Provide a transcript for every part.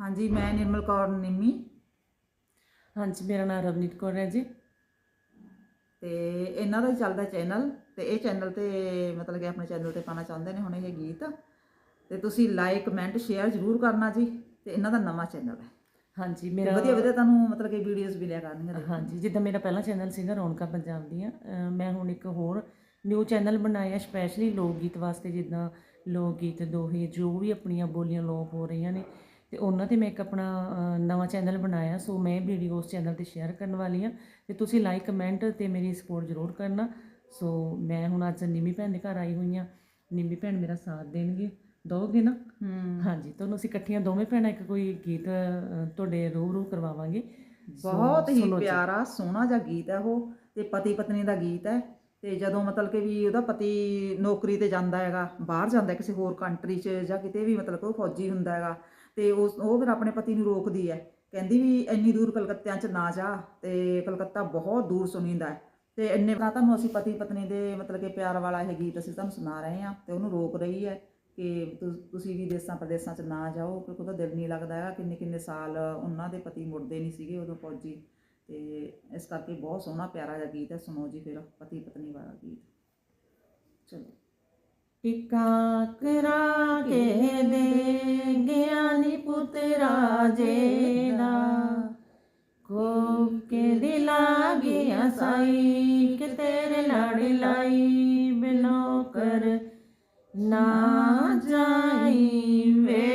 ਹਾਂਜੀ ਮੈਂ ਨਿਰਮਲ ਕੌਰ ਨਿੰਮੀ। ਹਾਂਜੀ ਮੇਰਾ ਨਾਮ ਰਵਨੀਤ ਕੌਰ ਹੈ ਜੀ। ਤੇ ਇਹਨਾਂ ਦਾ ਹੀ ਚੱਲਦਾ ਚੈਨਲ ਤੇ ਇਹ ਚੈਨਲ ਤੇ ਮਤਲਬ ਕਿ ਆਪਣੇ ਚੈਨਲ ਤੇ ਪਾਣਾ ਚਾਹੁੰਦੇ ਨੇ ਹੁਣ ਇਹ ਗੀਤ। ਤੇ ਤੁਸੀਂ ਲਾਈਕ ਕਮੈਂਟ ਸ਼ੇਅਰ ਜ਼ਰੂਰ ਕਰਨਾ ਜੀ ਤੇ ਇਹਨਾਂ ਦਾ ਨਵਾਂ ਚੈਨਲ ਹੈ। ਹਾਂਜੀ ਮੇਰਾ ਵਧੀਆ ਵਧੀਆ ਤੁਹਾਨੂੰ ਮਤਲਬ ਕਿ ਵੀਡੀਓਜ਼ ਵੀ ਲਿਆ ਕਰਨਗੀਆਂ ਦੇਖੋ। ਹਾਂਜੀ ਜਿੱਦਾਂ ਮੇਰਾ ਪਹਿਲਾ ਚੈਨਲ ਸੀਗਾ ਰੌਣਕਾਂ ਪੰਜਾਬ ਦੀਆਂ ਅਹ ਮੈਂ ਹੁਣ ਇੱਕ ਹੋਰ ਨਿਊ ਚੈਨਲ ਬਣਾਇਆ ਸਪੈਸ਼ਲੀ ਲੋਕ ਗੀਤ ਵਾਸਤੇ ਜਿੱਦਾਂ ਲੋਕ ਗੀਤ ਦੋਹੇ ਜੋ ਵੀ ਆਪਣੀਆਂ ਬੋਲੀਆਂ ਲੋਪ ਹੋ ਰਹੀਆਂ ਨੇ ਤੇ ਉਹਨਾਂ ਤੇ ਮੈਂ ਇੱਕ ਆਪਣਾ ਨਵਾਂ ਚੈਨਲ ਬਣਾਇਆ ਸੋ ਮੈਂ ਵੀਡੀਓ ਉਸ ਚੈਨਲ ਤੇ ਸ਼ੇਅਰ ਕਰਨ ਵਾਲੀ ਹਾਂ ਤੇ ਤੁਸੀਂ ਲਾਈਕ ਕਮੈਂਟ ਤੇ ਮੇਰੀ ਸਪੋਰਟ ਜ਼ਰੂਰ ਕਰਨਾ। ਸੋ ਮੈਂ ਹੁਣ ਅੱਜ ਨਿੰਮੀ ਭੈਣ ਦੇ ਘਰ ਆਈ ਹੋਈ ਹਾਂ। ਨਿੰਮੀ ਭੈਣ ਮੇਰਾ ਸਾਥ ਦੇਣਗੇ ਦੋਗੇ ਨਾ? ਹਾਂਜੀ ਤੁਹਾਨੂੰ ਅਸੀਂ ਇਕੱਠੀਆਂ ਦੋਵੇਂ ਭੈਣਾਂ ਇੱਕ ਕੋਈ ਗੀਤ ਤੁਹਾਡੇ ਰੂਬਰੂ ਕਰਵਾਵਾਂਗੇ। ਬਹੁਤ ਹੀ। ਪਿਆਰਾ ਸੋਹਣਾ ਜਿਹਾ ਗੀਤ ਹੈ ਉਹ ਤੇ ਪਤੀ ਪਤਨੀ ਦਾ ਗੀਤ ਹੈ ਤੇ ਜਦੋਂ ਮਤਲਬ ਕਿ ਵੀ ਉਹਦਾ ਪਤੀ ਨੌਕਰੀ ਤੇ ਜਾਂਦਾ ਹੈਗਾ ਬਾਹਰ ਜਾਂਦਾ ਕਿਸੇ ਹੋਰ ਕੰਟਰੀ 'ਚ ਜਾਂ ਕਿਤੇ ਵੀ ਮਤਲਬ ਕਿ ਉਹ ਫੌਜੀ ਹੁੰਦਾ ਹੈਗਾ ਤੇ ਉਸ, ਉਹ ਫਿਰ ਆਪਣੇ ਪਤੀ ਨੂੰ ਰੋਕਦੀ ਹੈ। ਕਹਿੰਦੀ ਵੀ ਇੰਨੀ ਦੂਰ ਕਲਕੱਤਿਆਂ 'ਚ ਨਾ ਜਾ ਤੇ ਕਲਕੱਤਾ ਬਹੁਤ ਦੂਰ ਸੁਣੀਂਦਾ ਹੈ। ਤੇ ਇੰਨੇ ਤਾਂ ਤੁਹਾਨੂੰ ਅਸੀਂ ਪਤੀ ਪਤਨੀ ਦੇ ਮਤਲਬ ਕਿ ਪਿਆਰ ਵਾਲਾ ਇਹ ਗੀਤ ਅਸੀਂ ਤੁਹਾਨੂੰ ਸੁਣਾ ਰਹੇ ਹਾਂ ਤੇ ਉਹਨੂੰ ਰੋਕ ਰਹੀ ਹੈ ਕਿ ਤੁਸੀਂ ਵੀ ਦੇਸਾਂ ਪ੍ਰਦੇਸਾਂ 'ਚ ਨਾ ਜਾਓ ਕਿਉਂਕਿ ਉਹਦਾ ਦਿਲ ਨਹੀਂ ਲੱਗਦਾ ਹੈਗਾ। ਕਿੰਨੇ ਕਿੰਨੇ ਸਾਲ ਉਹਨਾਂ ਦੇ ਪਤੀ ਮੁੜਦੇ ਨਹੀਂ ਸੀਗੇ ਉਦੋਂ ਫੌਜੀ। ਤੇ ਇਸ ਕਰਕੇ ਬਹੁਤ ਸੋਹਣਾ ਪਿਆਰਾ ਜਿਹਾ ਗੀਤ ਹੈ। ਸੁਣੋ ਜੀ ਫਿਰ ਪਤੀ ਪਤਨੀ ਵਾਲਾ ਗੀਤ। ਚਲੋ। ਟਿਕਾ ਕਰਾ ਕੇ ਦੇ ਗਿਆਨੀ ਪੁੱਤਰਾ ਜੇ ਦਾ। ਕੋ ਕੇ ਦਿਲਾ ਗਿਆ ਸਾਈ ਕਿ ਤੇਰੇ ਲਾੜੀ ਲਾਈ ਬਿਨੋ ਕਰ ਨਾ ਜਾਈ ਵੇ।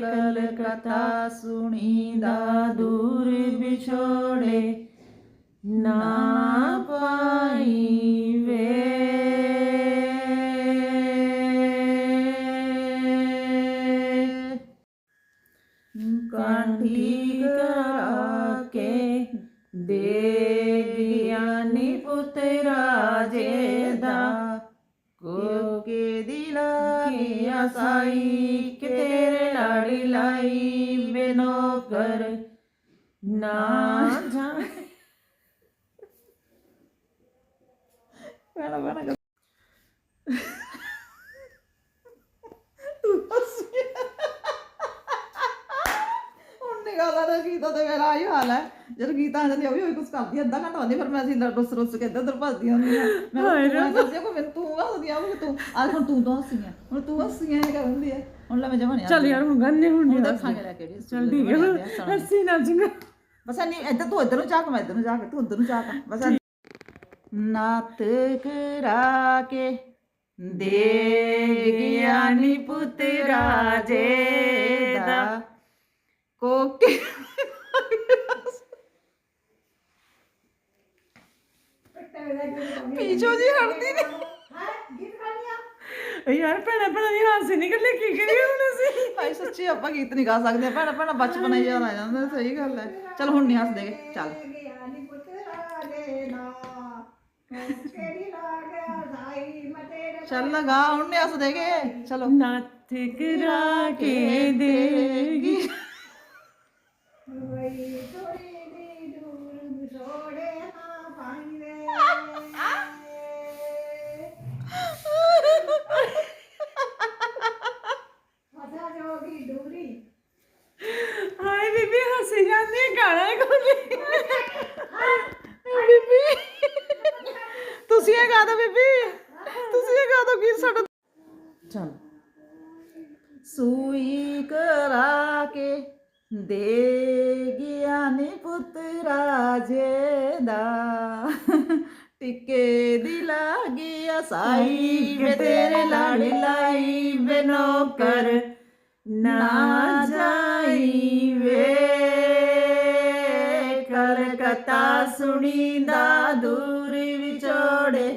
ਕਲਕਤਾ ਸੁਣੀਦਾ ਦੂਰ ਵਿਛੋੜੇ ਨਾ ਪਾਈ ਬਿਨੋ ਕਰ ਨਾ ਜਾ ਬਣਾ ਬਣਾ ਤੂੰ ਦਾ ਗੀਤਾ ਮੇਰਾ ਆਈ ਹਾਲ ਹੈ। ਜਦ ਗੀਤਾ ਆ ਜਾਂਦੀ ਉਹ ਵੀ ਕੁਝ ਕਰਦੀ ਅੱਧਾ ਘੰਟਾ ਆਉਂਦੀ ਫਿਰ ਮੈਂ ਅਸੀਂ ਰੁੱਸ ਰੁੱਸ ਕੇ ਇੱਧਰ ਉੱਧਰ ਭੱਜਦੀ ਹੁੰਦੀ ਆ। ਮੈਂ ਕਿਹਾ ਤੂੰ ਕਰਦੀ ਆ ਕੋਈ ਮੈਨੂੰ ਤੂੰ ਹੱਸਦੀ ਆ ਤੂੰ ਅੱਜ ਹੁਣ ਤੂੰ ਤਾਂ ਹੱਸੀ ਆ ਹੁਣ ਤੂੰ ਹੱਸੀ ਆ ਕਰ ਹੁੰਦੀ ਆ। ਹੁਣ ਲੈ ਮੈਂ ਜਮਾਨੀ ਚੱਲ ਯਾਰ ਹੁਣ ਗੰਨੇ ਹੁਣ ਹੁਣ ਨਹੀਂ ਦੇਖਾਂਗੇ ਲੈ ਕਿਹੜੀ ਚੱਲ ਠੀਕ ਹੈ ਹੱਸੀ ਨਾ ਜੰਗਾ ਬਸ ਨਹੀਂ ਇੱਧਰ ਤੂੰ ਇੱਧਰ ਨੂੰ ਝਾਕ ਮੈਂ ਇੱਧਰ ਨੂੰ ਝਾਕ ਤੂੰ ਉੱਧਰ ਨੂੰ ਝਾਕ ਬਸ। ਨਾਤ ਕਰਾ ਕੇ ਦੇ ਗਿਆਨੀ ਪੁੱਤਰਾ ਜੇ ਦਾ। ਕੋਕੇ। ਪੀਛੋ ਜੀ ਹਟਦੀ ਨਹੀਂ ਯਾਰ ਭੈਣਾ ਭੈਣਾ ਦੀ ਹਾਸੀ ਨਿਕਲੇ ਕੀ ਕਰੀਏ ਹੁਣ ਅਸੀਂ? ਭਾਈ ਸੱਚੀ ਆਪਾਂ ਗੀਤ ਨਹੀਂ ਗਾ ਸਕਦੇ ਭੈਣਾ ਭੈਣਾ ਬਚਪਨ ਹੀ ਯਾਦ ਆ ਜਾਂਦਾ ਸਹੀ ਗੱਲ ਹੈ। ਚਲ ਹੁਣ ਨਹੀਂ ਹੱਸਦੇ ਗੇ, ਚੱਲ। ਚੱਲ ਲਗਾ ਹੁਣ ਨਹੀਂ ਹੱਸਦੇ ਗੇ। ਚਲੋ। ਨੱਥ ਕਰਾ ਕੇ ਦੇਗੀ। ਹਾਏ ਤੁਸੀਂ ਇਹ ਗਾ ਦੋ ਬੀਬੀ। ਤੁਸੀਂ ਇਹ ਗਾ ਦੋ ਗੀਤ ਸਾਡਾ ਚੱਲ। ਸੂਈ ਕਰਾ ਕੇ ਦੇ ਗਿਆਨੀ ਪੁੱਤਰਾ ਜੇ ਦਾ। ਟਿੱਕੇ ਦੀ ਲਾਗੀ ਸਾਈ ਵੇ ਤੇਰੇ ਲਾੜੀ ਲਾਈ ਬਿਨੋ ਕਰ ਨਾ ਸੁਣੀਦਾ ਦੂਰ ਵਿਛੋੜੇ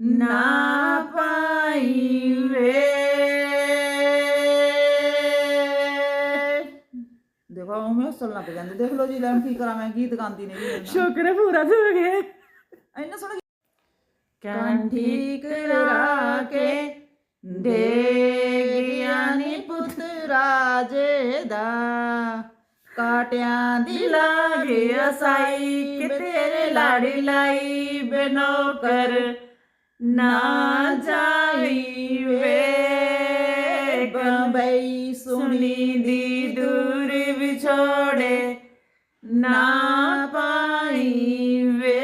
ਨਾ ਪਾਈ ਵੇ ਦੇਖੋ ਉਹ ਮੈਂ ਹੱਸਣ ਲੱਗ ਜਾਂਦੇ। ਦੇਖ ਲਓ ਜੀ ਲੈਣ ਕੀ ਕਰਾਂ ਮੈਂ ਗੀਤ ਗਾਉਂਦੀ ਨਹੀਂ ਸ਼ੁਕਰ ਹੈ ਪੂਰਾ ਹੋ ਗਿਆ। ਇੰਨਾ ਸੋਹਣਾ ਕੰਠੀ ਕਰਾ ਕੇ ਦੇ ਗਿਆਨੀ ਪੁੱਤਰਾ ਜੇ ਦਾ। ਕਾਟਿਆਂ ਦੀ ਲਾਗੇ ਅਸਾਈ ਕਿ ਤੇਰੇ ਲਾੜੀ ਲਾਈ, ਬਨੋਕਰ ਨਾ ਜਾਈ ਵੇ। ਬੰਬਈ ਸੁਣੀ ਦੀ ਦੂਰ ਵਿਛੋੜੇ ਨਾ ਪਾਈ ਵੇ।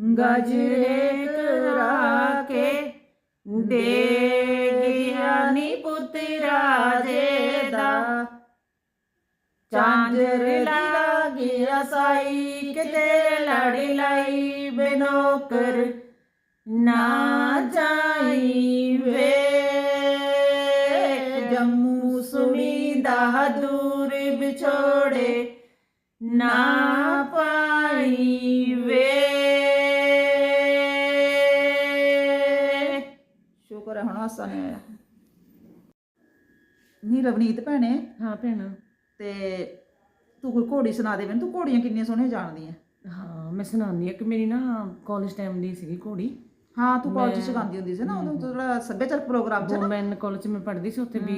ਗਜਰੇ ਕਰਾ ਕੇ ਦੇ ਗਿਆ ਨੀ ਪੁੱਤ ਰਾਜੇ ਦਾ। ਚਾਂਜਰ ਲਾਗਿਆ ਸਾਈ, ਕਿਤੇ ਲੜ ਲਈ ਬਨੋਕਰ। ਨਾ ਜਾਈ ਵੇ, ਜੰਮੂ ਸੁਣੀ ਦਾ ਦੂਰ ਵਿਛੋੜੇ। ਨਾ ਪਾ ਹਾਸਾ ਨਹੀਂ ਆਇਆ ਨੀ ਰਵਨੀਤ ਭੈਣੇ। ਹਾਂ ਭੈਣਾ। ਤੇ ਤੂੰ ਕੋਈ ਘੋੜੀ ਸੁਣਾ ਦੇ ਮੈਨੂੰ ਤੂੰ ਘੋੜੀਆਂ ਕਿੰਨੀਆਂ ਸੋਹਣੀਆਂ ਜਾਣਦੀ ਹੈ ਹਾਂ ਮੈਂ ਸੁਣਾਉਂਦੀ ਹਾਂ ਕਿ ਮੇਰੀ ਨਾ ਕਾਲਜ ਟਾਈਮ ਦੀ ਸੀਗੀ ਘੋੜੀ। ਹਾਂ ਤੂੰ ਕਾਲਜ ਚ ਗਾਉਂਦੀ ਹੁੰਦੀ ਸੀ ਨਾ ਉਦੋਂ ਥੋੜਾ ਸੱਭਿਆਚਾਰਕ ਪ੍ਰੋਗਰਾਮ ਚ ਨਾ। ਵੂਮਨ ਕਾਲਜ ਚ ਮੈਂ ਪੜ੍ਹਦੀ ਸੀ ਉੱਥੇ ਵੀ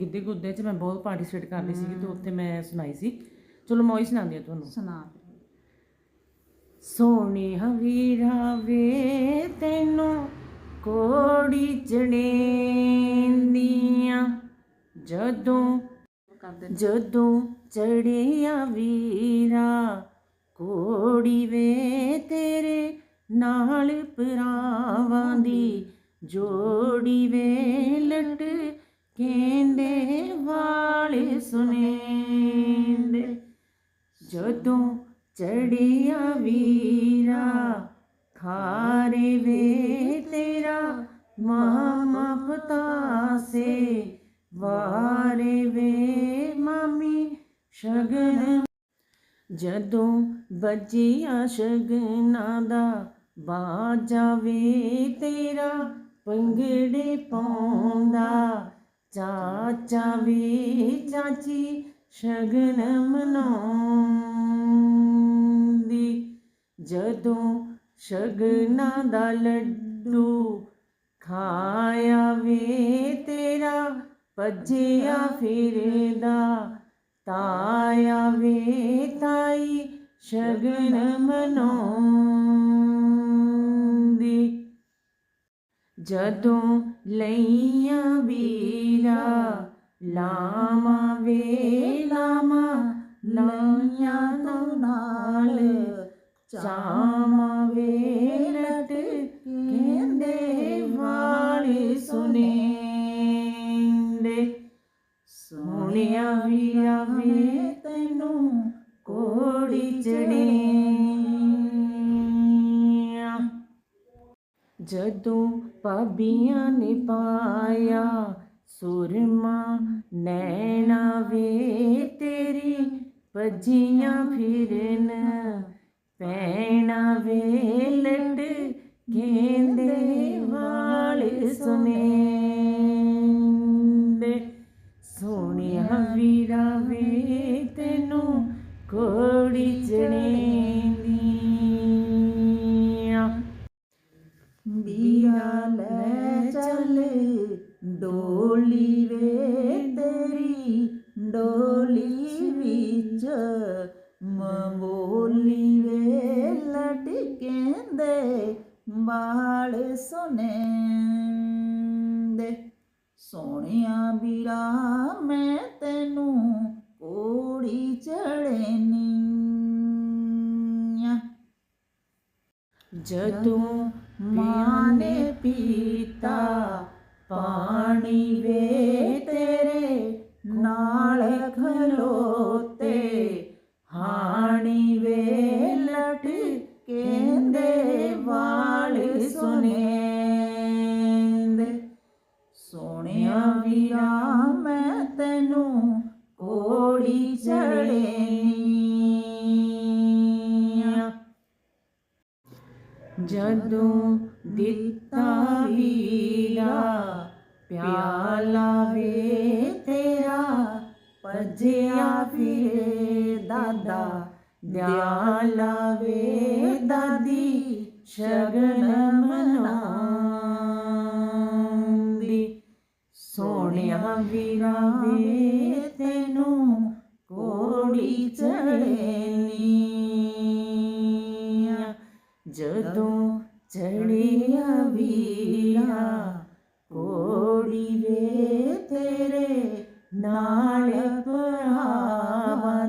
ਗਿੱਧੇ ਗੁੱਦੇ ਚ ਮੈਂ ਬਹੁਤ ਪਾਰਟਿਸਿਪੇਟ ਕਰਦੀ ਸੀਗੀ ਤੇ ਉੱਥੇ ਮੈਂ ਸੁਣਾਈ ਸੀ। ਚਲੋ ਮੈਂ ਉਹੀ ਸੁਣਾਉਂਦੀ ਹਾਂ ਤੁਹਾਨੂੰ। ਸੁਣਾ। ਸੋਹਣੇ ਵੀਰਾ ਵੇ ਤੈਨੂੰ ਕੋੜੀ ਚੜੇਂਦੀਆਂ। ਜਦੋਂ ਜਦੋਂ ਚੜਿਆ ਵੀਰਾ, ਕੋੜੀ ਵੇ ਤੇਰੇ ਨਾਲ ਪਰਾਵਾਂ ਦੀ ਜੋੜੀ ਵੇ ਲਟ ਕਹਿੰਦੇ ਵਾਲੇ ਸੁਨੇਂਦੇ। ਜਦੋਂ ਚੜਿਆ ਵੀਰਾ ਖਾਰੇ ਵੇ ਤੇਰਾ ਮਾਮਾ ਪਤਾਸੇ, ਵਾਰੇ ਵੇ ਮਾਮੀ ਸ਼ਗਨ। ਜਦੋਂ ਬੱਜਿਆ ਸ਼ਗਨਾਂ ਦਾ ਬਾਜਾ ਵੇ ਤੇਰਾ ਪੰਗੜੇ ਪਾਉਂਦਾ, ਚਾਚਾ ਵੇ ਚਾਚੀ ਸ਼ਗਨ ਮਨਾਉਂਦੀ। ਜਦੋਂ ਸ਼ਗਨਾਂ ਦਾ ਲੱਡੂ ਖਾਇਆ ਵੇ ਤੇਰਾ ਭੱਜਿਆ ਫਿਰਦਾ ਤਾਇਆ ਵੇ ਤਾਈ ਸ਼ਗਨ ਮਨਾਉਂਦੀ ਜਦੋਂ ਲਈਆਂ ਵੀਰਾ ਲਾਮਾ ਵੇ ਲਾਮਾ ਲਾਈਆਂ ਤੋਂ ਨਾਲ ਚਾਮਾ ਵੇ ਲਟ ਕਹਿੰਦੇ ਵਾਲੇ ਸੁਨੇਂਦੇ ਸੋਹਣਿਆ ਵੀਰਾ ਵੇ ਤੈਨੂੰ ਕੋੜੀ ਚੜੀਆਂ। ਜਦੋਂ ਪਾਬੀਆਂ ਨੇ ਪਾਇਆ ਸੁਰਮਾ, ਨੈਣਾ ਵੇ ਤੇਰੀ ਭੱਜੀਆਂ ਫਿਰਨ। ਪੈਣਾ ਵੇ ਗੇਂਦੇ ਵਾਲੇ ਸੁਨੇਂਦੇ ਸੋਹਣਿਆ ਵੀਰਾ ਵੇ ਤੈਨੂੰ ਕੋੜੀ ਚੜੇਂਦੀਆਂ। ਦੀਆ ਲੈ ਚੱਲ, ਡੋਲੀ ਵੇ ਤੇਰੀ, ਡੋਲੀ ਵਿੱਚ ਮਬੋਲੀ ਵੇ ਲਟਕੇਂਦੇ ਬਾਲ ਸੁਨੇਂਦੇ। ਸੋਹਣਿਆ ਵੀਰਾ ਮੈਂ ਤੈਨੂੰ ਕੋੜੀ ਚੜੇਨੀਆਂ ਜਦੋਂ ਮਾਂ ਨੇ ਪੀਤਾ ਪਾਣੀ ਵੇ ਤੇਰੇ ਨਾਲ ਖਲੋਤੇ। ਜਦੋਂ ਦਿੱਤਾ ਵੀਰਾ ਪਿਆਲਾ ਵੇ ਤੇਰਾ, ਭਜਿਆ ਫਿਰ ਦਾਦਾ, ਦਿਆਲਾ ਵੇ ਦਾਦੀ, ਸ਼ਗਨ ਮਨਾਉਂਦੀ। ਸੋਹਣਿਆ ਵੀਰਾ ਵੇ ਤੈਨੂੰ ਕੋੜੀ ਚੜੇਨੀਆਂ ਜਦੋਂ ਚੜਿਆ ਵੀਰਾ ਕੋੜੀ ਵੇ ਤੇਰੇ ਨਾਲ ਭਰਾਵਾਂ